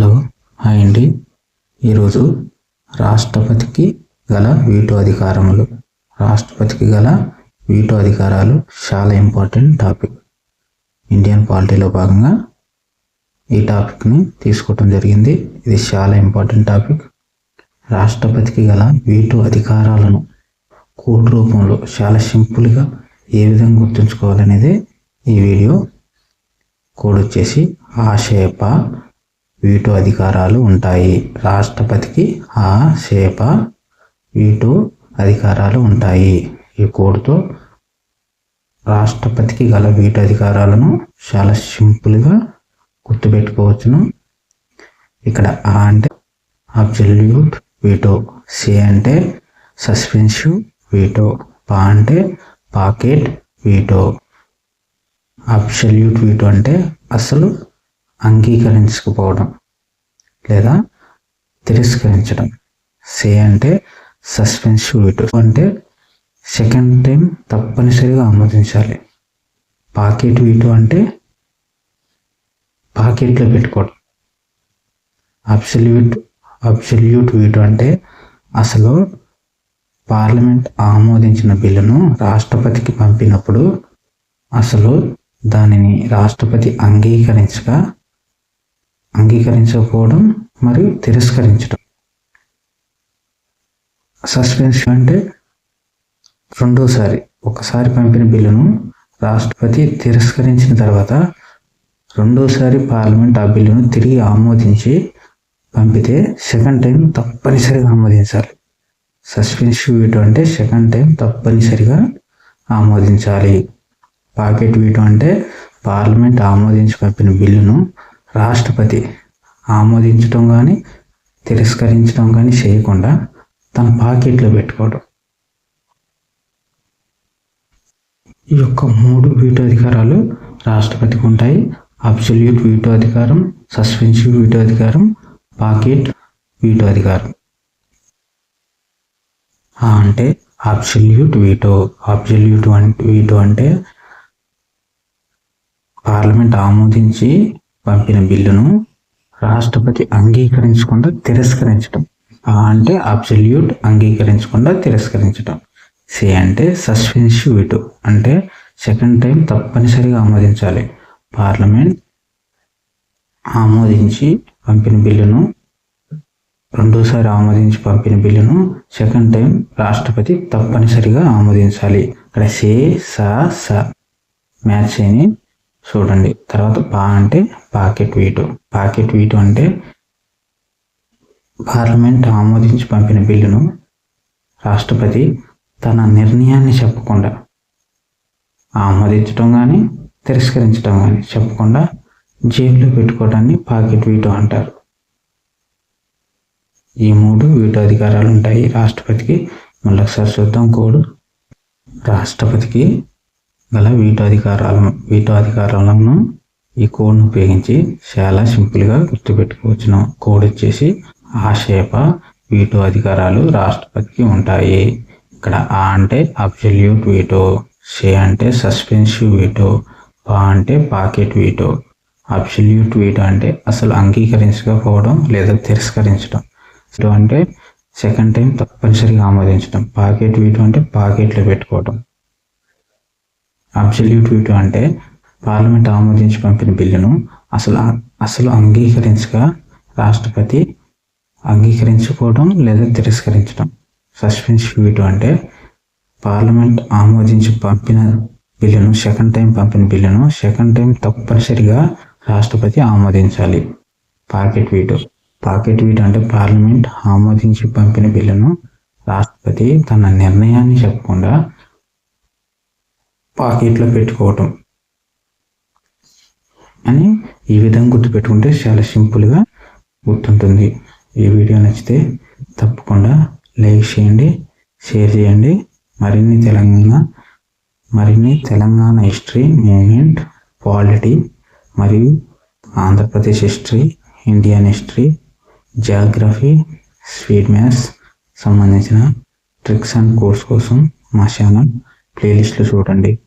Hello hi అండి. ఈరోజు రాష్ట్రపతికి గల వీటో అధికారములు. రాష్ట్రపతికి గల వీటో అధికారాలు చాలా ఇంపార్టెంట్ టాపిక్. ఇండియన్ పాలిటీలో భాగంగా ఈ టాపిక్ని తీసుకోవటం జరిగింది. ఇది చాలా ఇంపార్టెంట్ టాపిక్. రాష్ట్రపతికి గల వీటో అధికారాలను కోడ్ రూపంలో చాలా సింపుల్గా ఏ విధంగా గుర్తుంచుకోవాలనేది ఈ వీడియో కోడ్ వచ్చేసి ఆశేప వీటో అధికారాలు ఉంటాయి. రాష్ట్రపతికి ఆ సేప వీటో అధికారాలు ఉంటాయి. ఈ కోడ్తో రాష్ట్రపతికి గల వీటో అధికారాలను చాలా సింపుల్గా గుర్తుపెట్టుకోవచ్చును. ఇక్కడ ఆ అంటే అబ్జల్యూట్ వీటో సి అంటే సస్పెన్సివ్ వీటో పా అంటే పాకెట్ వీటో. అబ్సల్యూట్ వీటో అంటే అసలు అంగీకరించకపోవడం లేదా తిరస్కరించడం. సే అంటే సస్పెన్సివిట్ అంటే సెకండ్ టైం తప్పనిసరిగా ఆమోదించాలి. పాకెట్ వీటు అంటే పాకెట్లో పెట్టుకోవడం. అబ్సల్యూట్ అబ్సల్యూట్ వీటు అంటే అసలు పార్లమెంట్ ఆమోదించిన బిల్లును రాష్ట్రపతికి పంపినప్పుడు అసలు దానిని రాష్ట్రపతి అంగీకరించగా అంగీకరించకపోవడం మరియు తిరస్కరించడం. సస్పెన్షన్ అంటే రెండోసారి ఒకసారి పంపిన బిల్లును రాష్ట్రపతి తిరస్కరించిన తర్వాత రెండోసారి పార్లమెంట్ ఆ బిల్లును తిరిగి ఆమోదించి పంపితే సెకండ్ టైం తప్పనిసరిగా ఆమోదించాలి. సస్పెన్షన్ వీటో అంటే సెకండ్ టైం తప్పనిసరిగా ఆమోదించాలి. పాకెట్ వీటో అంటే పార్లమెంట్ ఆమోదించి పంపిన బిల్లును రాష్ట్రపతి ఆమోదించడం కానీ తిరస్కరించడం కానీ చేయకుండా తన పాకెట్లో పెట్టుకోవడం ఈ యొక్క మూడు వీటో అధికారాలు రాష్ట్రపతికి ఉంటాయి. అబ్సల్యూట్ వీటో అధికారం సస్పెన్సివ్ వీటో అధికారం పాకెట్ వీటో అధికారం. అంటే అబ్సల్యూట్ వీటో. అబ్సల్యూట్ వీటో అంటే పార్లమెంట్ ఆమోదించి పంపిన బిల్లును రాష్ట్రపతి అంగీకరించకుండా తిరస్కరించడం ఆ అంటే అబ్సల్యూట్ అంగీకరించకుండా తిరస్కరించడం సి అంటే సస్పెన్సివ్ విటు అంటే సెకండ్ టైం తప్పనిసరిగా ఆమోదించాలి. పార్లమెంట్ ఆమోదించి పంపిన బిల్లును రెండోసారి ఆమోదించి పంపిన బిల్లును సెకండ్ టైం రాష్ట్రపతి తప్పనిసరిగా ఆమోదించాలి. ఇక్కడ సే స మ్యాచ్ అయిన చూడండి. తర్వాత పా అంటే పాకెట్ వీటు. పాకెట్ వీటు అంటే పార్లమెంట్ ఆమోదించి పంపిన బిల్లును రాష్ట్రపతి తన నిర్ణయాన్ని చెప్పకుండా ఆమోదించడం కానీ తిరస్కరించడం కానీ చెప్పకుండా జేబులో పెట్టుకోవడాన్ని పాకెట్ వీటో అంటారు. ఈ మూడు వీటో అధికారాలు ఉంటాయి రాష్ట్రపతికి మళ్ళీ ఒకసారి చూద్దాం కోడు. రాష్ట్రపతికి గల వీటో అధికారాలను వీటో అధికారాలను ఈ కోడ్ను ఉపయోగించి చాలా సింపుల్గా గుర్తుపెట్టుకోవచ్చును. కోడ్ వచ్చేసి ఆశేప వీటో అధికారాలు రాష్ట్రపతికి ఉంటాయి. ఇక్కడ ఆ అంటే అబ్సల్యూట్ వీటో సే అంటే సస్పెన్సివ్ వీటో పా అంటే పాకెట్ వీటో. అబ్సల్యూట్ వీటో అంటే అసలు అంగీకరించకపోవడం లేదా తిరస్కరించడం. వీటో అంటే సెకండ్ టైం తప్పనిసరిగా ఆమోదించడం. పాకెట్ వీటో అంటే పాకెట్లో పెట్టుకోవడం. అబ్సల్యూట్ వీటో అంటే పార్లమెంట్ ఆమోదించి పంపిన బిల్లును అసలు అసలు అంగీకరించక రాష్ట్రపతి అంగీకరించుకోవడం లేదా తిరస్కరించడం. సస్పెన్స్ వీటో అంటే పార్లమెంట్ ఆమోదించి పంపిన బిల్లును సెకండ్ టైం పంపిన బిల్లును సెకండ్ టైం తప్పనిసరిగా రాష్ట్రపతి ఆమోదించాలి. పాకెట్ వీటో పాకెట్ వీటో అంటే పార్లమెంట్ ఆమోదించి పంపిన బిల్లును రాష్ట్రపతి తన నిర్ణయాన్ని చెప్పకుండా పాకెట్లో పెట్టుకోవటం అని ఈ విధంగా గుర్తుపెట్టుకుంటే చాలా సింపుల్గా గుర్తుంటుంది. ఈ వీడియో నచ్చితే తప్పకుండా లైక్ చేయండి షేర్ చేయండి. మరిన్ని తెలంగాణ మరిన్ని తెలంగాణ హిస్టరీ మూమెంట్ పాలిటీ మరియు Andhra Pradesh history Indian history geography sweet maths సంబంధించిన ట్రిక్స్ అండ్ కోర్స్ కోసం మా ఛానల్ ప్లేలిస్ట్లు చూడండి.